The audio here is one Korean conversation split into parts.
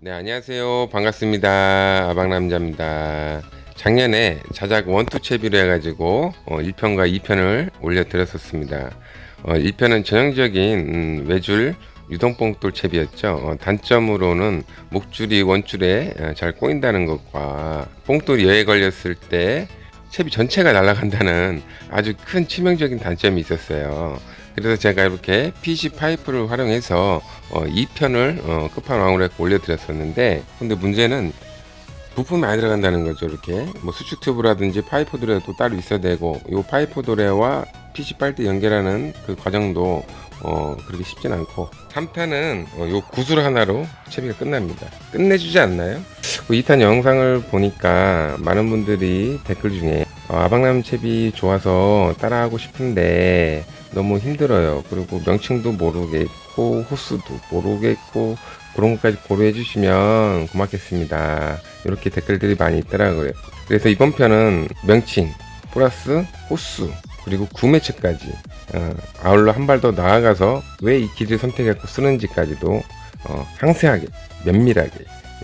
네, 안녕하세요. 반갑습니다. 아방남자입니다. 작년에 자작 원투 채비로 해가지고 어, 1편과 2편을 올려드렸었습니다. 어, 1편은 전형적인 음, 외줄 유동뽕돌 채비였죠. 어, 단점으로는 목줄이 원줄에 어, 잘 꼬인다는 것과 뽕돌이 여에 걸렸을 때 채비 전체가 날아간다는 아주 큰 치명적인 단점이 있었어요. 그래서 제가 이렇게 PC 파이프를 활용해서 어, 2편을 어, 끝판왕으로 올려드렸었는데 근데 문제는 부품이 많이 들어간다는 거죠 이렇게. 뭐 수축 튜브라든지 파이프 도레도 따로 있어야 되고 이 파이프 도레와 PC 빨대 연결하는 그 과정도 어, 그렇게 쉽진 않고. 3탄은 어, 요 구슬 하나로 채비가 끝납니다. 끝내주지 않나요? 그 2탄 영상을 보니까 많은 분들이 댓글 중에 어, 아방남 채비 좋아서 따라하고 싶은데 너무 힘들어요. 그리고 명칭도 모르겠고 호수도 모르겠고 그런 것까지 고려해 주시면 고맙겠습니다. 이렇게 댓글들이 많이 있더라고요. 그래서 이번 편은 명칭 플러스 호수 그리고 구매처까지 어, 아울러 한 발 더 나아가서 왜 이 길을 선택했고 쓰는지까지도 어, 상세하게 면밀하게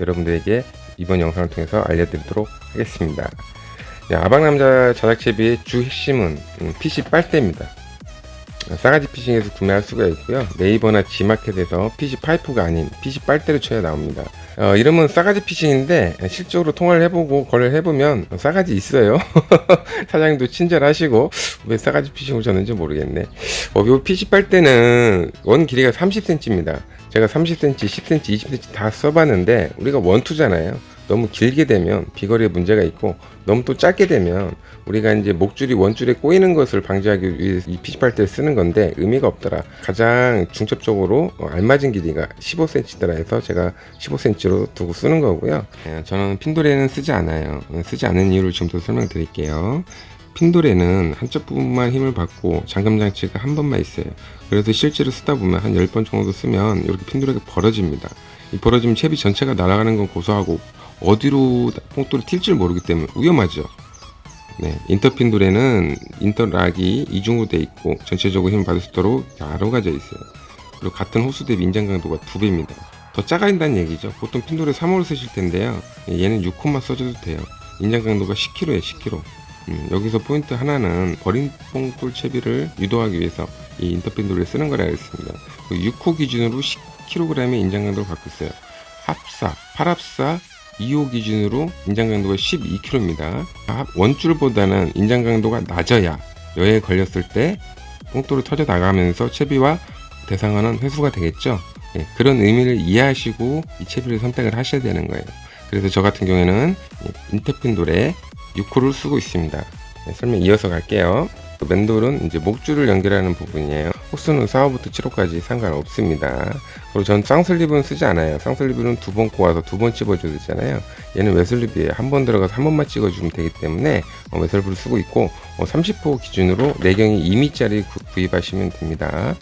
여러분들에게 이번 영상을 통해서 알려드리도록 하겠습니다. 네, 아방남자 자작채비의 주 핵심은 음, PC 빨대입니다. 싸가지 피싱에서 구매할 수가 있고요. 네이버나 지마켓에서 PC 파이프가 아닌 PC 빨대를 쳐야 나옵니다. 어, 이름은 싸가지 피싱인데 실적으로 통화를 해보고 거래를 해보면 싸가지 있어요. 사장님도 친절하시고 왜 싸가지 피싱을 쳤는지 모르겠네. 어, 요 PC 빨대는 원 길이가 30cm입니다. 제가 30cm, 10cm, 20cm 다 써봤는데 우리가 원투잖아요. 너무 길게 되면 비거리에 문제가 있고 너무 또 짧게 되면 우리가 이제 목줄이 원줄에 꼬이는 것을 방지하기 위해서 이 피시팔대를 쓰는 건데 의미가 없더라. 가장 중첩적으로 어, 알맞은 길이가 15cm더라 해서 제가 15cm로 두고 쓰는 거고요. 예, 저는 핀도레는 쓰지 않아요. 어, 쓰지 않는 이유를 지금부터 설명드릴게요. 핀도레는 한쪽 부분만 힘을 받고 잠금 장치가 한 번만 있어요. 그래서 실제로 쓰다 보면 한 10번 정도 쓰면 이렇게 핀도레가 벌어집니다. 이 벌어지면 채비 전체가 날아가는 건 고소하고 어디로 뽕돌이 튈줄 모르기 때문에 위험하죠. 네, 인터핀 돌에는 인터락이 이중으로 돼 있고 전체적으로 힘을 받을 수 있도록 나눠가져 있어요. 그리고 같은 호수 대비 인장 강도가 두 배입니다. 더 작아진다는 얘기죠. 보통 핀돌에 3호를 쓰실 텐데요. 얘는 6호만 써줘도 돼요. 인장 강도가 10kg에 10kg. 음, 여기서 포인트 하나는 버린 뽕돌 채비를 유도하기 위해서 이 인터핀 돌을 쓰는 거라 했습니다. 6호 기준으로 10kg의 인장 강도를 갖고 있어요. 합사, 팔합사 2호 기준으로 인장 강도가 12kg입니다. 원줄보다는 인장 강도가 낮아야 여에 걸렸을 때 뽕돌이 터져 나가면서 채비와 대상하는 회수가 되겠죠. 예, 그런 의미를 이해하시고 이 채비를 선택을 하셔야 되는 거예요. 그래서 저 같은 경우에는 인터핀 돌에 6호를 쓰고 있습니다. 네, 설명 이어서 갈게요. 그 맨돌은 이제 목줄을 연결하는 부분이에요. 호스는 4호부터 7호까지 상관없습니다. 그리고 전 쌍슬립은 쓰지 않아요. 쌍슬립은 두 번 꼬아서 두번 찝어줘야 되잖아요. 얘는 외슬립이에요. 한 번 들어가서 한 번만 찍어주면 되기 때문에 어, 외슬립을 쓰고 있고 어, 30호 기준으로 내경이 2미짜리 구입하시면 됩니다.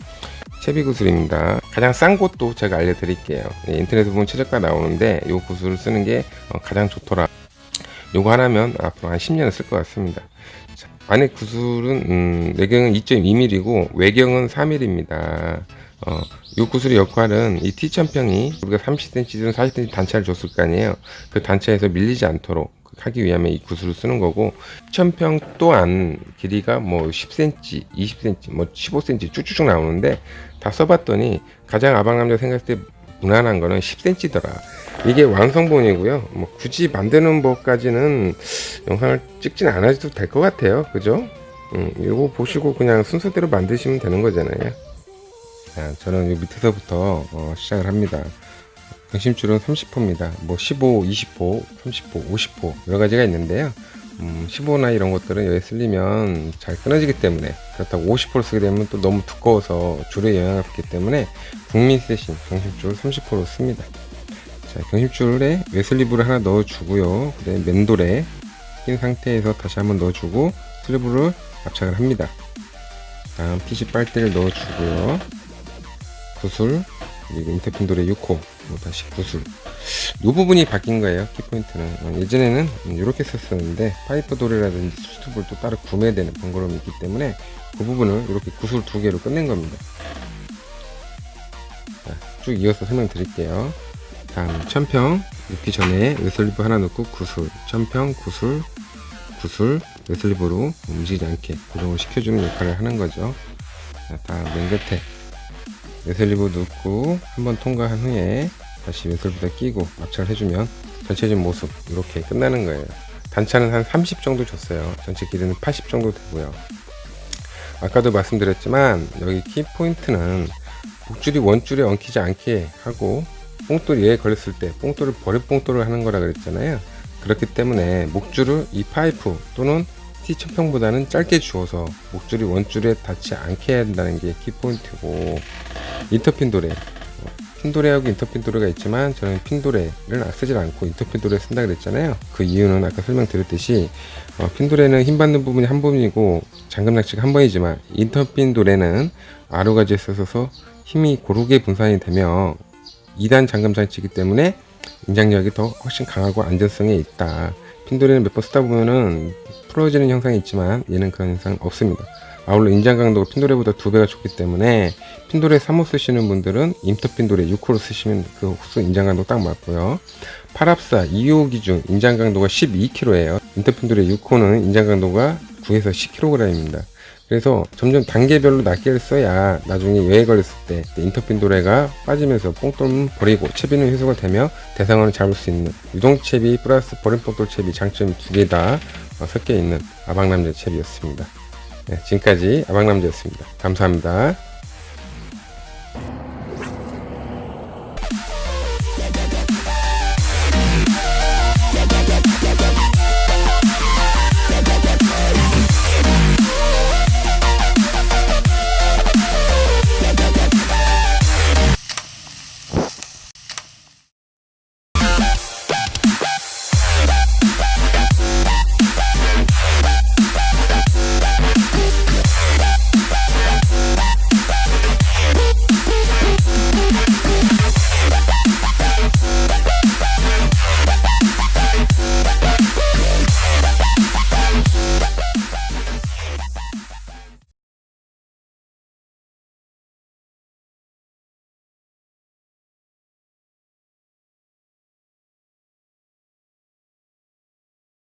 채비 구슬입니다. 가장 싼 곳도 제가 알려드릴게요. 예, 인터넷에 보면 최저가 나오는데 이 구슬을 쓰는 게 어, 가장 좋더라. 요거 하나면 앞으로 한 10년은 쓸것 같습니다. 자, 안에 구슬은 음, 내경은 2.2mm고 외경은 4mm입니다. 어, 이 구슬의 역할은 이 T천평이 우리가 30cm든 40cm 단차를 줬을 거 아니에요. 그 단차에서 밀리지 않도록 하기 위함에 이 구슬을 쓰는 거고 천평 또한 길이가 뭐 10cm, 20cm, 뭐 15cm 쭉쭉쭉 나오는데 다 써봤더니 가장 아방남자 생각했을 때 무난한 거는 10cm더라. 이게 완성본이고요. 뭐 굳이 만드는 법까지는 영상을 찍진 않아도 될 것 같아요. 그죠? 음, 이거 보시고 그냥 순서대로 만드시면 되는 거잖아요. 자, 저는 이 밑에서부터 어, 시작을 합니다. 경심줄은 30호입니다. 뭐 15, 20호, 30호, 50호 여러 가지가 있는데요. 음, 15나 이런 것들은 여기 쓸리면 잘 끊어지기 때문에 그렇다고 50호를 쓰게 되면 또 너무 두꺼워서 줄에 영향을 받기 때문에 국민 세신 경심줄 30호로 씁니다. 자, 경심줄에 웨슬리브를 하나 넣어주고요. 그다음에 맨돌에 낀 상태에서 다시 한번 넣어주고 슬리브를 압착을 합니다. 다음 PC 빨대를 넣어주고요. 구슬 그리고 인터핀돌의 6호 뭐 다시 구슬. 이 부분이 바뀐 거예요 키포인트는. 어, 예전에는 이렇게 썼었는데 파이프 돌이라든지 수트볼 또 따로 구매해야 되는 번거로움이 있기 때문에 그 부분을 이렇게 구슬 두 개로 끝낸 겁니다. 자, 쭉 이어서 설명드릴게요. 다음 천평. 넣기 전에 웨슬리브 하나 넣고 구슬. 천평 구슬 구슬. 웨슬리브로 움직이지 않게 고정을 시켜주는 역할을 하는 거죠. 자, 다음 맨 끝에 웨슬리브 넣고 한번 통과한 후에 다시 웨슬리브에다 끼고 압착을 해주면 전체적인 모습 이렇게 끝나는 거예요. 단차는 한 30 정도 줬어요. 전체 길이는 80 정도 되고요. 아까도 말씀드렸지만 여기 키 포인트는 목줄이 원줄에 엉키지 않게 하고 뽕돌이에 걸렸을 때 뽕돌을 버려 뽕돌을 하는 거라 그랬잖아요. 그렇기 때문에 목줄을 이 파이프 또는 T 천평보다는 짧게 주어서 목줄이 원줄에 닿지 않게 해야 된다는 게 키포인트고 인터핀 도레 어, 핀도레하고 인터핀 도레가 있지만 저는 핀도레를 쓰질 않고 인터핀 도레 쓴다 그랬잖아요. 그 이유는 아까 설명드렸듯이 어, 핀도레는 힘 받는 부분이 한 부분이고 잠금 낚시가 한 번이지만 인터핀 도레는 아루가지에 써서 힘이 고르게 분산이 되며 2단 잠금 장치이기 때문에 인장력이 더 훨씬 강하고 안전성이 있다. 핀도레는 몇 번 쓰다 보면은 풀어지는 현상이 있지만 얘는 그런 현상 없습니다. 아울러 인장 강도가 핀도레보다 두 배가 좋기 때문에 핀도레 3호 쓰시는 분들은 인터 핀도레 6호로 쓰시면 그 호수 인장 강도 딱 맞고요. 8합사 2호 기준 인장 강도가 12kg예요. 인터 핀도레 6호는 인장 강도가 9에서 10kg입니다. 그래서 점점 단계별로 낱개를 써야 나중에 여행 걸렸을 때 인터핀 도래가 빠지면서 뽕돌 버리고 채비는 회수가 되며 대상어를 잡을 수 있는 유동채비 플러스 버린 뽕돌 채비 장점이 두개 다 섞여 있는 아방남자 채비였습니다. 네, 지금까지 아방남자였습니다. 감사합니다.